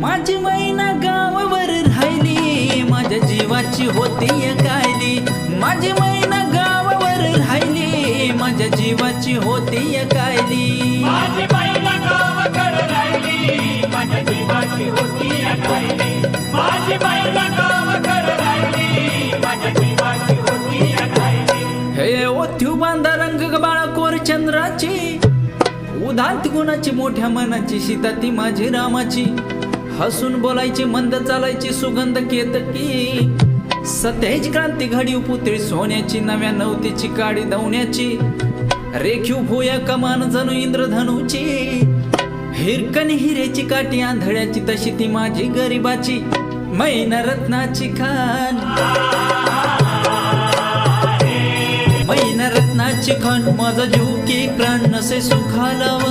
माझी मैना गावावर राहिली. माझ्या जीवाची होती कायली माझी मैना गावावर राहिली. माझ्या जीवाची होती कायली माझी राहिली. माझ्या जीवाची होती माझी राहिली. माझ्या जीवाची होती हे ओथ्यू बांधा रंग बाळा कोर चंद्राची. उदांत गुणाची मोठ्या मनाची सीता ती माझी रामाची. हसून बोलायची मंद चालायची सुगंध केतकी सतेज क्रांती घडी पुतळी सोन्याची नव्या नवतीची काडी दवण्याची. रेखीव भुया कमान जणू इंद्रधनुची. हिरकन हिरेची काठी आंधळ्याची तशी ती माझी गरिबाची. मैन रत्नाची खान. मैन रत्नाची खान माझा जीव की प्राण नसे सुखाला